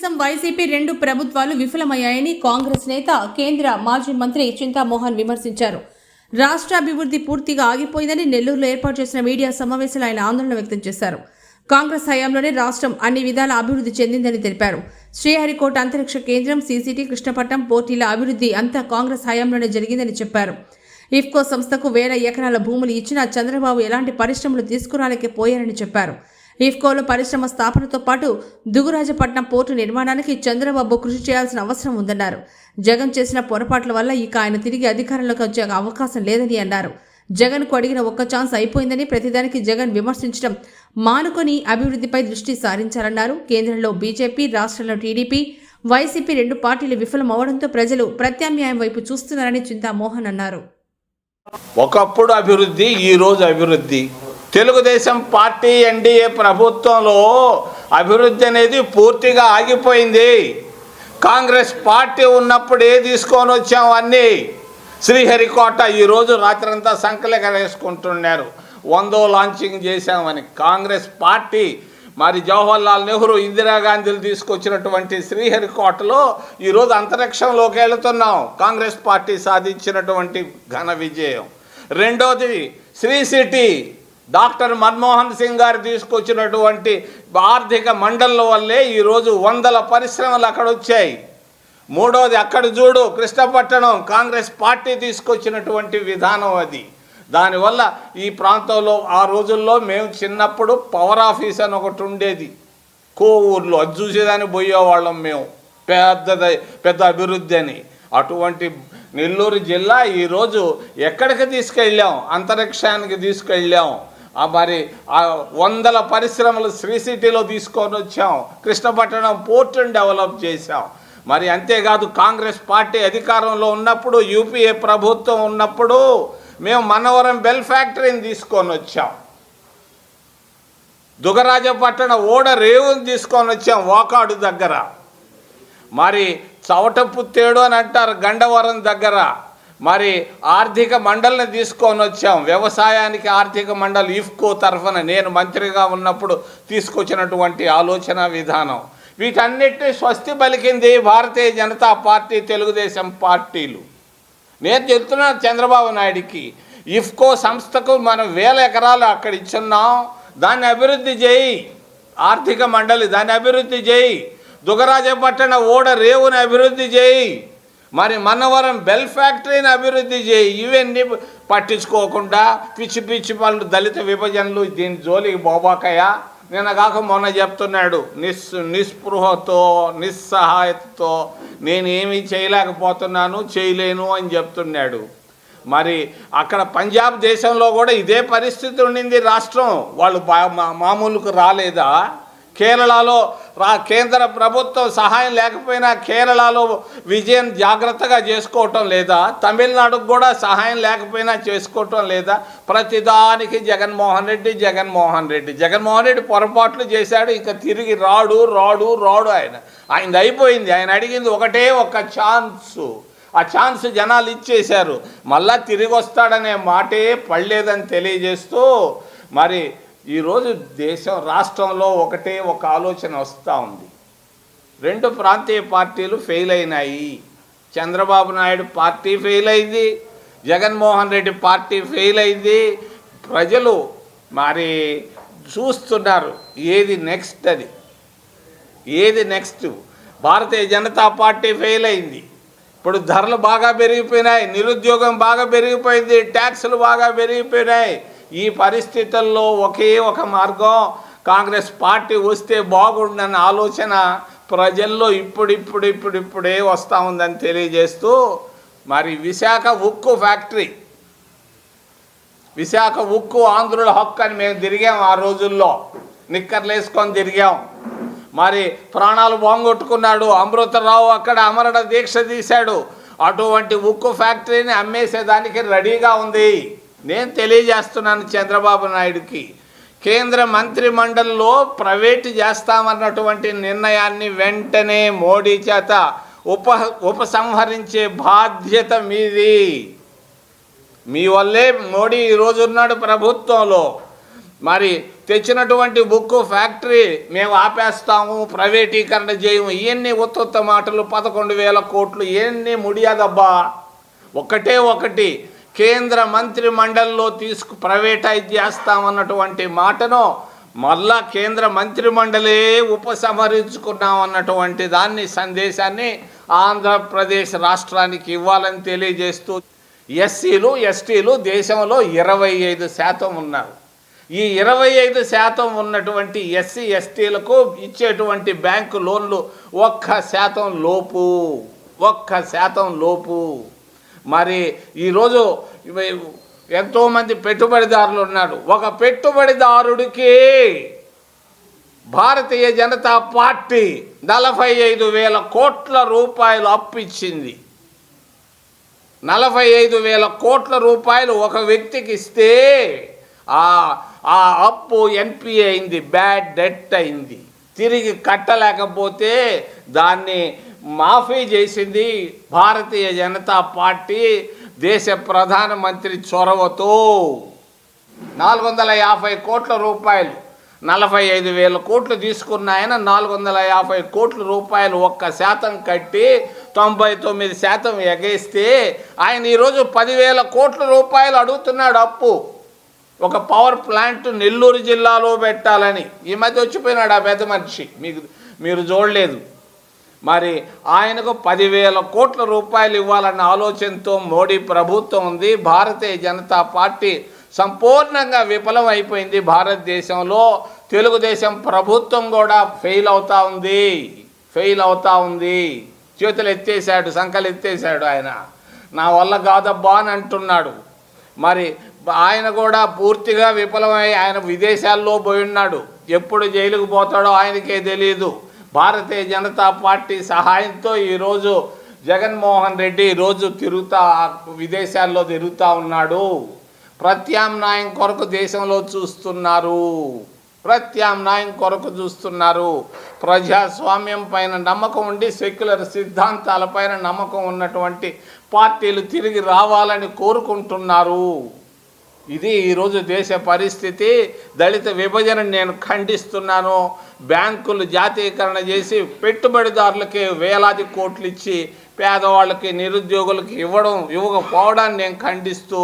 Telugu Desam YCP రెండు ప్రభుత్వాలు విఫలమయ్యాయని కాంగ్రెస్ నేత కేంద్ర మాజీ మంత్రి చింతామోహన్ విమర్శించారు. రాష్ట్ర అభివృద్ధి పూర్తిగా ఆగిపోయిందని నెల్లూరులో ఏర్పాటు చేసిన మీడియా సమావేశంలో ఆయన ఆందోళన వ్యక్తం చేశారు. కాంగ్రెస్ హయాంలోనే రాష్ట్రం అన్ని విధాల అభివృద్ధి చెందిందని తెలిపారు. శ్రీహరికోట అంతరిక్ష కేంద్రం సీసీటీ కృష్ణపట్నం పోర్టీల అభివృద్ధి అంతా కాంగ్రెస్ హయాంలోనే జరిగిందని చెప్పారు. ఇఫ్కో సంస్థకు వేల ఎకరాల భూములు ఇచ్చినా చంద్రబాబు ఎలాంటి పరిశ్రమలు తీసుకురాలేకపోయారని చెప్పారు. ఇఫ్కోలో పరిశ్రమ స్థాపనతో పాటు దుగురాజపట్నం పోర్టు నిర్మాణానికి చంద్రబాబు కృషి చేయాల్సిన అవసరం ఉందన్నారు. జగన్ చేసిన పొరపాట్ల వల్ల ఇక ఆయన తిరిగి అధికారంలోకి వచ్చే అవకాశం లేదని అన్నారు. జగన్కు అడిగిన ఒక్క ఛాన్స్ అయిపోయిందని ప్రతిదానికి జగన్ విమర్శించడం మానుకొని అభివృద్ధిపై దృష్టి సారించారన్నారు. కేంద్రంలో బీజేపీ రాష్ట్రంలో టీడీపీ వైసీపీ రెండు పార్టీలు విఫలమవడంతో ప్రజలు ప్రత్యామ్నాయం వైపు చూస్తున్నారని చింతామోహన్ అన్నారు. ఒకప్పుడు అభివృద్ధి ఈ రోజు అభివృద్ధి. తెలుగుదేశం పార్టీ ఎన్డీఏ ప్రభుత్వంలో అభివృద్ధి అనేది పూర్తిగా ఆగిపోయింది. కాంగ్రెస్ పార్టీ ఉన్నప్పుడు ఏ తీసుకొని వచ్చాము అన్నీ? శ్రీహరికోట ఈరోజు రాత్రంతా సంకలక వేసుకుంటున్నారు. వందో లాంచింగ్ చేశామని కాంగ్రెస్ పార్టీ. మరి జవహర్లాల్ నెహ్రూ ఇందిరాగాంధీలు తీసుకొచ్చినటువంటి శ్రీహరికోటలో ఈరోజు అంతరిక్షంలోకి వెళుతున్నాం. కాంగ్రెస్ పార్టీ సాధించినటువంటి ఘన విజయం. రెండోది శ్రీ సిటీ డాక్టర్ మన్మోహన్ సింగ్ గారు తీసుకొచ్చినటువంటి ఆర్థిక మండలం వల్లే ఈరోజు వందల పరిశ్రమలు అక్కడ వచ్చాయి. మూడోది అక్కడ చూడు కృష్ణపట్టణం కాంగ్రెస్ పార్టీ తీసుకొచ్చినటువంటి విధానం అది. దానివల్ల ఈ ప్రాంతంలో ఆ రోజుల్లో మేము చిన్నప్పుడు పవర్ ఆఫీస్ అని ఒకటి ఉండేది. కోవూరులో అది చూసేదానికి పోయేవాళ్ళం మేము. పెద్దది పెద్ద అభివృద్ధి అని. అటువంటి నెల్లూరు జిల్లా ఈరోజు ఎక్కడికి తీసుకెళ్ళాం? అంతరిక్షానికి తీసుకెళ్ళాం. మరి ఆ వందల పరిశ్రమలు శ్రీ సిటీలో తీసుకొని వచ్చాం. కృష్ణపట్టణం పోర్టును డెవలప్ చేశాం. మరి అంతేకాదు కాంగ్రెస్ పార్టీ అధికారంలో ఉన్నప్పుడు యూపీఏ ప్రభుత్వం ఉన్నప్పుడు మేము మనవరం బెల్ ఫ్యాక్టరీని తీసుకొని వచ్చాం. దుగరాజపట్టణ ఓడ రేవుని తీసుకొని వచ్చాం వాకాడు దగ్గర. మరి చవట పుత్తేడు అని అంటారు గండవరం దగ్గర. మరి ఆర్థిక మండలిని తీసుకొని వచ్చాం. వ్యవసాయానికి ఆర్థిక మండలి ఇఫ్కో తరఫున నేను మంత్రిగా ఉన్నప్పుడు తీసుకొచ్చినటువంటి ఆలోచన విధానం. వీటన్నిటిని స్వస్తి పలికింది భారతీయ జనతా పార్టీ తెలుగుదేశం పార్టీలు. నేను చెప్తున్నాను చంద్రబాబు నాయుడికి ఇఫ్కో సంస్థకు మనం వేల ఎకరాలు అక్కడ ఇచ్చున్నాం. దాన్ని అభివృద్ధి చేయి. ఆర్థిక మండలి దాన్ని అభివృద్ధి చేయి. దుగరాజపట్టణ ఓడ రేవుని అభివృద్ధి చేయి. మరి మనవరం బెల్ ఫ్యాక్టరీని అభివృద్ధి చేయి. ఇవన్నీ పట్టించుకోకుండా పిచ్చి పిచ్చి పనులు దళిత విభజనలు దీని జోలికి బోబాకయ్యా. నిన్నగాక మొన్న చెప్తున్నాడు నిస్ నిస్పృహతో నిస్సహాయతతో నేనేమి చేయలేకపోతున్నాను చేయలేను అని చెప్తున్నాడు. మరి అక్కడ పంజాబ్ దేశంలో కూడా ఇదే పరిస్థితి ఉండింది రాష్ట్రం. వాళ్ళు బా- మా- మామూలుకు రాలేదా? కేరళలో రా కేంద్ర ప్రభుత్వం సహాయం లేకపోయినా కేరళలో విజయం జాగ్రత్తగా చేసుకోవటం లేదా? తమిళనాడుకు కూడా సహాయం లేకపోయినా చేసుకోవటం లేదా? ప్రతిదానికి జగన్మోహన్ రెడ్డి జగన్మోహన్ రెడ్డి. జగన్మోహన్ రెడ్డి పొరపాట్లు చేశాడు ఇంకా తిరిగి రాడు రాడు రాడు ఆయన. ఆయన అయిపోయింది. ఆయన అడిగింది ఒకటే ఒక ఛాన్సు. ఆ ఛాన్స్ జనాలు ఇచ్చేశారు. మళ్ళా తిరిగి వస్తాడనే మాటే పడలేదని తెలియజేస్తూ మరి ఈరోజు దేశం రాష్ట్రంలో ఒకటే ఒక ఆలోచన వస్తూ ఉంది. రెండు ప్రాంతీయ పార్టీలు ఫెయిల్ అయినాయి. చంద్రబాబు నాయుడు పార్టీ ఫెయిల్ అయింది జగన్మోహన్ రెడ్డి పార్టీ ఫెయిల్ అయింది. ప్రజలు మరి చూస్తున్నారు ఏది నెక్స్ట్ అది. ఏది next Bharatiya Janata party fail అయింది. ఇప్పుడు ధరలు బాగా పెరిగిపోయినాయి నిరుద్యోగం బాగా పెరిగిపోయింది ట్యాక్సులు బాగా పెరిగిపోయినాయి. ఈ పరిస్థితుల్లో ఒకే ఒక మార్గం. కాంగ్రెస్ పార్టీ వస్తే బాగుండన్న ఆలోచన ప్రజల్లో ఇప్పుడిప్పుడు ఇప్పుడిప్పుడే వస్తూ ఉందని తెలియజేస్తూ మరి విశాఖ ఉక్కు ఫ్యాక్టరీ. విశాఖ ఉక్కు ఆంధ్రుల హక్కు అని మేము తిరిగాం ఆ రోజుల్లో. నిక్కర్లు వేసుకొని తిరిగాం. మరి ప్రాణాలు బాంగొట్టుకున్నాడు అమృతరావు అక్కడ అమరణ దీక్ష తీశాడు. అటువంటి ఉక్కు ఫ్యాక్టరీని అమ్మేసేదానికి రెడీగా ఉంది. నేను తెలియజేస్తున్నాను చంద్రబాబు నాయుడుకి. కేంద్ర మంత్రి మండలిలో ప్రైవేట్ చేస్తామన్నటువంటి నిర్ణయాన్ని వెంటనే మోడీ చేత ఉప ఉపసంహరించే బాధ్యత మీది. మీ వల్లే మోడీ ఈరోజు ఉన్నాడు ప్రభుత్వంలో. మరి తెచ్చినటువంటి బుక్ ఫ్యాక్టరీ మేము ఆపేస్తాము ప్రైవేటీకరణ చేయము ఇవన్నీ ఉత్తొత్త మాటలు పదకొండు వేల కోట్లు ఇవన్నీ ముడియాదబ్బా ఒకటే ఒకటి కేంద్ర మంత్రి మండలిలో తీసుకు ప్రైవేటైజ్ చేస్తామన్నటువంటి మాటను మళ్ళా కేంద్ర మంత్రి మండలే ఉపసంహరించుకున్నాం అన్నటువంటి దాన్ని సందేశాన్ని ఆంధ్రప్రదేశ్ రాష్ట్రానికి ఇవ్వాలని తెలియజేస్తూ ఎస్సీలు ఎస్టీలు దేశంలో ఇరవై ఐదు శాతం ఉన్నారు. ఈ ఇరవై ఐదు శాతం ఉన్నటువంటి ఎస్సీ ఎస్టీలకు ఇచ్చేటువంటి బ్యాంకు లోన్లు ఒక్క శాతం లోపు ఒక్క శాతం లోపు. మరి ఈరోజు ఎంతోమంది పెట్టుబడిదారులు ఉన్నారు. ఒక పెట్టుబడిదారుడికి భారతీయ జనతా పార్టీ నలభై ఐదు వేల కోట్ల రూపాయలు అప్పిచ్చింది నలభై ఐదు వేల కోట్ల రూపాయలు ఒక వ్యక్తికి ఇస్తే ఆ ఆ అప్పు ఎన్పిఏ అయింది బ్యాడ్ డెట్ అయింది. తిరిగి కట్టలేకపోతే దాన్ని మాఫీ చేసింది భారతీయ జనతా పార్టీ దేశ ప్రధానమంత్రి చొరవతో నాలుగు వందల యాభై కోట్ల రూపాయలు నలభై ఐదు వేల కోట్లు తీసుకున్న ఆయన నాలుగు వందల యాభై కోట్ల రూపాయలు ఒక్క శాతం కట్టి తొంభై తొమ్మిది శాతం ఎగేస్తే ఆయన ఈరోజు పదివేల కోట్ల రూపాయలు అడుగుతున్నాడు అప్పు. ఒక పవర్ ప్లాంట్ నెల్లూరు జిల్లాలో పెట్టాలని. ఈ మధ్య వచ్చిపోయినాడు ఆ పెద్ద మనిషి. మీకు మీరు చూడలేదు. మరి ఆయనకు పదివేల కోట్ల రూపాయలు ఇవ్వాలన్న ఆలోచనతో మోడీ ప్రభుత్వం ఉంది. భారతీయ జనతా పార్టీ సంపూర్ణంగా విఫలం అయిపోయింది భారతదేశంలో. తెలుగుదేశం ప్రభుత్వం కూడా ఫెయిల్ అవుతా ఉంది. ఫెయిల్ అవుతా ఉంది. చేతులు ఎత్తేసాడు సంకలు ఎత్తేసాడు ఆయన. నా వల్ల కాదబ్బా అని అంటున్నాడు. మరి ఆయన కూడా పూర్తిగా విఫలమై ఆయన విదేశాల్లో పోయి ఉన్నాడు. ఎప్పుడు జైలుకు పోతాడో ఆయనకే తెలియదు భారతీయ జనతా పార్టీ సహాయంతో ఈరోజు జగన్మోహన్ రెడ్డి ఈరోజు తిరుగుతా విదేశాల్లో తిరుగుతూ ఉన్నాడు. ప్రత్యామ్నాయం కొరకు దేశంలో చూస్తున్నారు. ప్రత్యామ్నాయం కొరకు చూస్తున్నారు. ప్రజాస్వామ్యం పైన నమ్మకం ఉండి సెక్యులర్ సిద్ధాంతాలపైన నమ్మకం ఉన్నటువంటి పార్టీలు తిరిగి రావాలని కోరుకుంటున్నారు. ఇది ఈరోజు దేశ పరిస్థితి. దళిత విభజన నేను ఖండిస్తున్నాను. బ్యాంకులు జాతీయకరణ చేసి పెట్టుబడిదారులకి వేలాది కోట్లు ఇచ్చి పేదవాళ్ళకి నిరుద్యోగులకి ఇవ్వడం ఇవ్వకపోవడాన్ని నేను ఖండిస్తూ